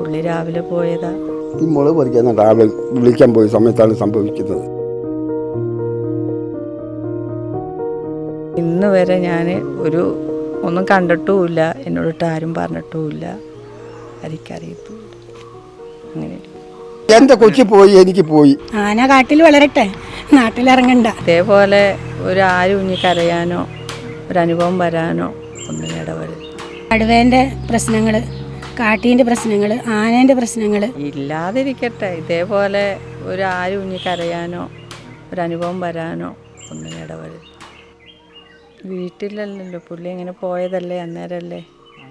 പുള്ളി രാവിലെ പോയതാ. ഈ മുളക് പറിക്കാൻ രാവിലെ വിളിക്കാൻ പോയ സമയത്താണ് സംഭവിക്കുന്നത്. ഇന്ന് വരെ ഞാൻ ഒരു ഒന്നും കണ്ടിട്ടുമില്ല. എന്നോടിട്ട് ആരും പറഞ്ഞിട്ടുമില്ല. എനിക്കറിയത്തുമില്ല അങ്ങനെ. എന്റെ കൊച്ചി പോയി എനിക്ക് പോയി. ആന കാട്ടിൽ വളരട്ടെ. നാട്ടിലിറങ്ങണ്ട. ഇതേപോലെ ഒരു ആരും ഇനി കരയാനോ ഒരു അനുഭവം വരാനോ ഒന്നും ഇടവരുത്. കടുവേന്റെ പ്രശ്നങ്ങൾ കാട്ടീന്റെ പ്രശ്നങ്ങൾ ആനേന്റെ പ്രശ്നങ്ങൾ ഇല്ലാതിരിക്കട്ടെ. ഇതേപോലെ ഒരു ആര് ഇനി കരയാനോ ഒരു അനുഭവം വരാനോ ഒന്നും ഇടവരുത്. വീട്ടിലല്ലല്ലോ. പുള്ളി ഇങ്ങനെ പോയതല്ലേ അന്നേരമല്ലേ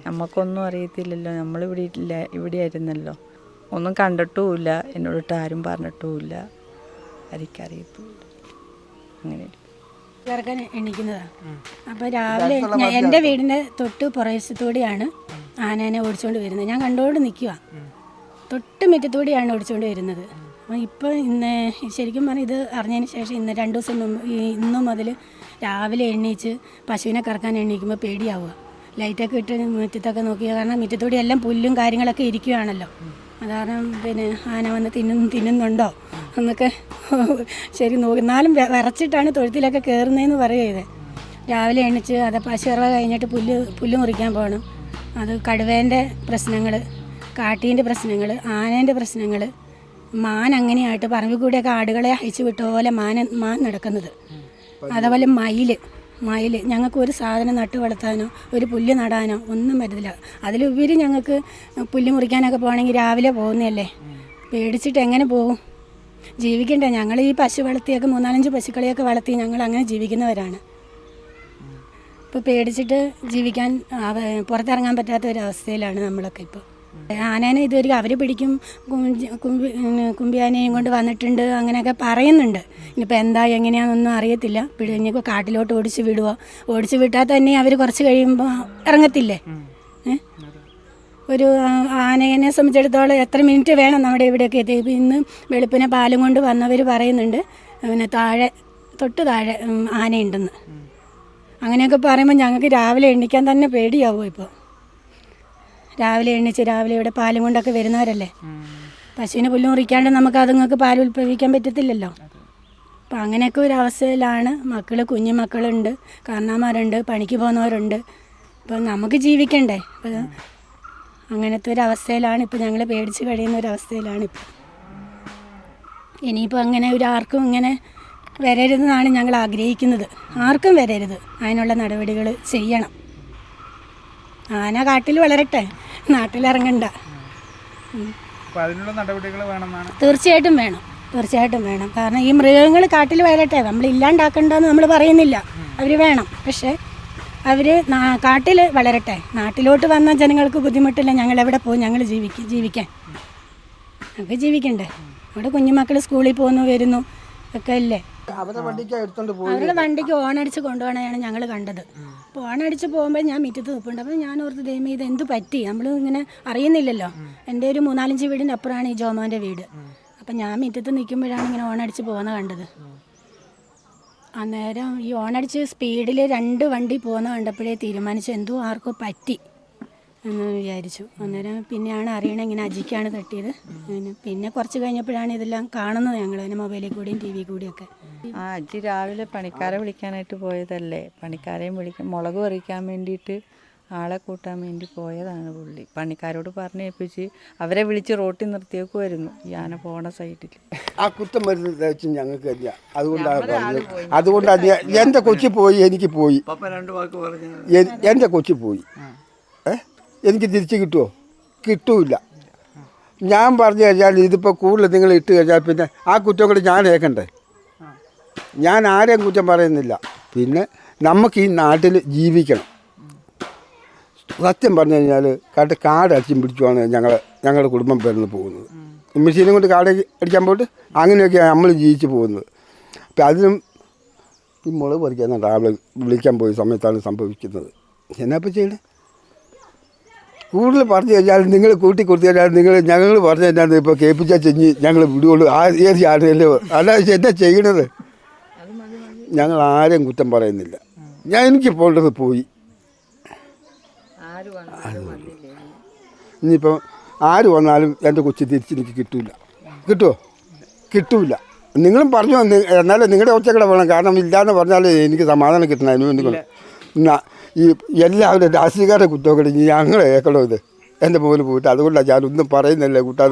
നമുക്കൊന്നും അറിയത്തില്ലല്ലോ. നമ്മളിവിടെ ഇല്ല ഇവിടെ ആയിരുന്നല്ലോ ഒന്നും കണ്ടിട്ടുമില്ല. എന്നോടിട്ട് ആരും പറഞ്ഞിട്ടുമില്ല. എനിക്കറിയത്തുമില്ല അങ്ങനെ ഇറക്കാൻ എണീക്കുന്നതാണ് അപ്പോൾ രാവിലെ ഞാൻ- എന്റെ വീടിന്റെ തൊട്ട് പുറവശത്തൂടെയാണ് ആനേനെ ഓടിച്ചുകൊണ്ട് വരുന്നത്. ഞാൻ കണ്ടുകൊണ്ട് നിൽക്കുക തൊട്ട് മുറ്റത്തൂടെയാണ് ഓടിച്ചുകൊണ്ട് വരുന്നത്. അപ്പോൾ ഇപ്പോൾ ഇന്ന് ശരിക്കും പറഞ്ഞാൽ ഇത് അറിഞ്ഞതിന് ശേഷം ഇന്ന് രണ്ട് ദിവസം മുമ്പ് ഇന്ന് മുതൽ രാവിലെ എണ്ണീച്ച് പശുവിനെ കറക്കാൻ എണ്ണീക്കുമ്പോൾ പേടിയാവുക ലൈറ്റൊക്കെ ഇട്ട് മുറ്റത്തൊക്കെ നോക്കിയ കാരണം മുറ്റത്തൂടെ എല്ലാം പുല്ലും കാര്യങ്ങളൊക്കെ ഇരിക്കുകയാണല്ലോ അത് കാരണം പിന്നെ ആന വന്ന് തിന്നും തിന്നുന്നുണ്ടോ എന്നൊക്കെ ശരി നോക്കി. എന്നാലും വിറച്ചിട്ടാണ് തൊഴുത്തിലൊക്കെ കയറുന്നതെന്ന് പറയുന്നത് രാവിലെ എണീച്ച് അത് പശുറ കഴിഞ്ഞിട്ട് പുല്ല് പുല്ല് മുറിക്കാൻ പോകണം അത് കടുവേന്റെ പ്രശ്നങ്ങൾ കാട്ടീന്റെ പ്രശ്നങ്ങൾ ആനേന്റെ പ്രശ്നങ്ങൾ. മാൻ അങ്ങനെയായിട്ട് പറമ്പിൽ കൂടെയൊക്കെ ആടുകളെ അയച്ചു വിട്ട പോലെ മാൻ മാൻ നടക്കുന്നത്. അതേപോലെ മയിൽ മയിൽ. ഞങ്ങൾക്ക് ഒരു സാധനം നട്ട് വളർത്താനോ ഒരു പുല്ല് നടാനോ ഒന്നും പറ്റത്തില്ല. അതിലുപരി ഞങ്ങൾക്ക് പുല്ല് മുറിക്കാനൊക്കെ പോകണമെങ്കിൽ രാവിലെ പോകുന്നതല്ലേ? പേടിച്ചിട്ട് എങ്ങനെ പോകും ജീവിക്കണ്ടേ? ഞങ്ങൾ ഈ പശു വളർത്തിയൊക്കെ മൂന്നാലഞ്ച് പശുക്കളെയൊക്കെ വളർത്തി ഞങ്ങൾ അങ്ങനെ ജീവിക്കുന്നവരാണ്. ഇപ്പോൾ പേടിച്ചിട്ട് ജീവിക്കാൻ പുറത്തിറങ്ങാൻ പറ്റാത്ത ഒരു അവസ്ഥയിലാണ് നമ്മളൊക്കെ ഇപ്പോൾ ആനേനെ ഇതുവരെ അവർ പിടിക്കും കുമ്പി കുമ്പിയാനയും കൊണ്ട് വന്നിട്ടുണ്ട് അങ്ങനെയൊക്കെ പറയുന്നുണ്ട്. ഇനിയിപ്പോൾ എന്താ എങ്ങനെയാണെന്നൊന്നും അറിയത്തില്ല. ഇനിയിപ്പോൾ കാട്ടിലോട്ട് ഓടിച്ച് വിടുവോ? ഓടിച്ച് വിട്ടാൽ തന്നെ അവർ കുറച്ച് കഴിയുമ്പോൾ ഇറങ്ങത്തില്ലേ? ഒരു ആനയെ സംബന്ധിച്ചിടത്തോളം എത്ര മിനിറ്റ് വേണം നമ്മുടെ ഇവിടെയൊക്കെ എത്തി. ഇന്ന് വെളുപ്പിനെ പാലും കൊണ്ട് വന്നവർ പറയുന്നുണ്ട് പിന്നെ താഴെ തൊട്ട് താഴെ ആനയുണ്ടെന്ന്. അങ്ങനെയൊക്കെ പറയുമ്പോൾ ഞങ്ങൾക്ക് രാവിലെ എണ്ണിക്കാൻ തന്നെ പേടിയാവും ഇപ്പോൾ രാവിലെ എണ്ണിച്ച് രാവിലെ ഇവിടെ പാലും കൊണ്ടൊക്കെ വരുന്നവരല്ലേ? പശുവിന് പുല്ല് മുറിക്കാണ്ട് നമുക്ക് അതുങ്ങൾക്ക് പാൽ ഉൽപ്പാദിപ്പിക്കാൻ പറ്റത്തില്ലല്ലോ. അപ്പം അങ്ങനെയൊക്കെ ഒരു അവസ്ഥയിലാണ്. മക്കൾ കുഞ്ഞു മക്കളുണ്ട്. കാരണന്മാരുണ്ട് പണിക്ക് പോകുന്നവരുണ്ട്. ഇപ്പം നമുക്ക് ജീവിക്കണ്ടേ? അപ്പം അങ്ങനത്തെ ഒരു അവസ്ഥയിലാണ് ഇപ്പം ഞങ്ങൾ പേടിച്ച് കഴിയുന്ന ഒരു അവസ്ഥയിലാണ് ഇപ്പം. ഇനിയിപ്പോൾ അങ്ങനെ ഒരാർക്കും ഇങ്ങനെ വരരുതെന്നാണ് ഞങ്ങൾ ആഗ്രഹിക്കുന്നത്. ആർക്കും വരരുത്. അതിനുള്ള നടപടികൾ ചെയ്യണം. ആന കാട്ടിൽ വളരട്ടെ. നാട്ടിലിറങ്ങണ്ട തീർച്ചയായിട്ടും വേണം. തീർച്ചയായിട്ടും വേണം. കാരണം ഈ മൃഗങ്ങൾ കാട്ടിൽ വരട്ടെ നമ്മൾ ഇല്ലാണ്ടാക്കണ്ടെന്ന് നമ്മൾ പറയുന്നില്ല. അവർ വേണം. പക്ഷേ അവർ കാട്ടിൽ വളരട്ടെ. നാട്ടിലോട്ട് വന്ന ജനങ്ങൾക്ക് ബുദ്ധിമുട്ടില്ല. ഞങ്ങൾ എവിടെ പോകും? ഞങ്ങൾ ജീവിക്കും ജീവിക്കാൻ. നമുക്ക് ജീവിക്കണ്ടേ? അവിടെ കുഞ്ഞുമക്കൾ സ്കൂളിൽ പോകുന്നു വരുന്നു. ഒക്കെ അല്ലേ? അവരുടെ വണ്ടിക്ക് എടുത്തോണ്ട് പോയി. അവരുടെ വണ്ടിക്ക് ഓണടിച്ച് കൊണ്ടുപോകണതാണ് ഞങ്ങൾ കണ്ടത്. അപ്പോൾ ഓണടിച്ച് പോകുമ്പോൾ ഞാൻ മുറ്റത്ത് നിൽപ്പുണ്ട് അപ്പോൾ ഞാൻ ഓർത്ത് ദൈവം ഇത് എന്ത് പറ്റി? നമ്മൾ ഇങ്ങനെ അറിയുന്നില്ലല്ലോ. എന്റെ ഒരു മൂന്നാലഞ്ച് വീടിന്റെ അപ്പുറമാണ് ഈ ജോമോന്റെ വീട്. അപ്പം ഞാൻ മുറ്റത്ത് നിൽക്കുമ്പോഴാണ് ഇങ്ങനെ ഓണടിച്ച് പോകുന്നത് കണ്ടത്. അന്നേരം ഈ ഓണടിച്ച് സ്പീഡിൽ രണ്ട് വണ്ടി പോകുന്ന കണ്ടപ്പോഴേ തീരുമാനിച്ചു. എന്തോ ആർക്കോ പറ്റി. എന്ന് വിചാരിച്ചു. അന്നേരം പിന്നെയാണ് അറിയണത് ഇങ്ങനെ അജിക്കാണ് തട്ടിയത്. പിന്നെ- പിന്നെ കുറച്ച് കഴിഞ്ഞപ്പോഴാണ് ഇതെല്ലാം കാണുന്നത് ഞങ്ങൾ അതിന് മൊബൈലിൽ കൂടിയും ടി വി കൂടിയൊക്കെ ആ അജി രാവിലെ പണിക്കാരെ വിളിക്കാനായിട്ട് പോയതല്ലേ? പണിക്കാരെയും വിളിക്കാൻ മുളക് പറിക്കാൻ വേണ്ടിയിട്ട് ആളെ കൂട്ടാൻ വേണ്ടി പോയതാണ് പുള്ളി. പണിക്കാരോട് പറഞ്ഞേൽപ്പിച്ച് അവരെ വിളിച്ച് റോട്ടിൽ നിർത്തിയേക്കുമായിരുന്നു ഈ ആന പോണ സൈഡിൽ ആ കുറ്റം വരുന്നത് വെച്ച് ഞങ്ങൾക്ക് ഇല്ല അതുകൊണ്ടാണ് പറഞ്ഞത്. അതുകൊണ്ടാണ് എന്റെ കൊച്ചി പോയി എനിക്ക് പോയി. എന്റെ കൊച്ചി പോയി. എനിക്ക് തിരിച്ച് കിട്ടുമോ കിട്ടൂല ഞാൻ പറഞ്ഞു കഴിഞ്ഞാൽ ഇതിപ്പോൾ കൂടുതൽ നിങ്ങൾ ഇട്ട് കഴിഞ്ഞാൽ പിന്നെ ആ കുറ്റം കൂടി ഞാൻ ഏക്കണ്ടേ ഞാൻ ആരെയും കുറ്റം പറയുന്നില്ല. പിന്നെ നമുക്ക് ഈ നാട്ടിൽ ജീവിക്കണം. സത്യം പറഞ്ഞു കഴിഞ്ഞാൽ കാട്ട് കാട് അടിച്ചും പിടിച്ചുമാണ് ഞങ്ങൾ ഞങ്ങളുടെ കുടുംബം പേർന്ന് പോകുന്നത്. മെഷീനും കൊണ്ട് കാട് അടിക്കാൻ പോയിട്ട് അങ്ങനെയൊക്കെയാണ് നമ്മൾ ജീവിച്ച് പോകുന്നത്. അപ്പം അതിനും ഈ മുളക് പറിക്കാൻ രാവിലെ വിളിക്കാൻ പോയ സമയത്താണ് സംഭവിക്കുന്നത്. എന്നാപ്പോൾ ചെയ്യണേ? കൂടുതൽ പറഞ്ഞു കഴിഞ്ഞാൽ നിങ്ങൾ കൂട്ടി കൊടുത്തു കഴിഞ്ഞാൽ നിങ്ങൾ ഞങ്ങൾ പറഞ്ഞു കഴിഞ്ഞാൽ ഇപ്പോൾ കേൾപ്പിച്ചാൽ ചെഞ്ഞ് ഞങ്ങൾ വിടുകയുള്ളൂ. ആ ഏത് ആരെയല്ലോ അല്ല എന്താ ചെയ്യണത്? ഞങ്ങൾ ആരെയും കുറ്റം പറയുന്നില്ല. ഞാൻ എനിക്ക് പോകേണ്ടത് പോയി. ഇനിയിപ്പോൾ ആര് വന്നാലും. എന്റെ കൊച്ചു തിരിച്ച് എനിക്ക് കിട്ടൂല. കിട്ടുമോ കിട്ടൂല. നിങ്ങളും പറഞ്ഞു എന്നാലും നിങ്ങളുടെ ഒച്ചക്കട വേണം. കാരണം ഇല്ലയെന്ന് പറഞ്ഞാൽ എനിക്ക് സമാധാനം കിട്ടണം. അതിന് വേണ്ടി ഈ എല്ലാവരും രാഷ്ട്രീയക്കാരെ കുറ്റമൊക്കെ ഞങ്ങളെ ഏക്കണോ ഇത്? എന്റെ മോന് പോയിട്ട്. അതുകൊണ്ടാണ് ഞാനൊന്നും പറയുന്നില്ല കൂട്ടാതെ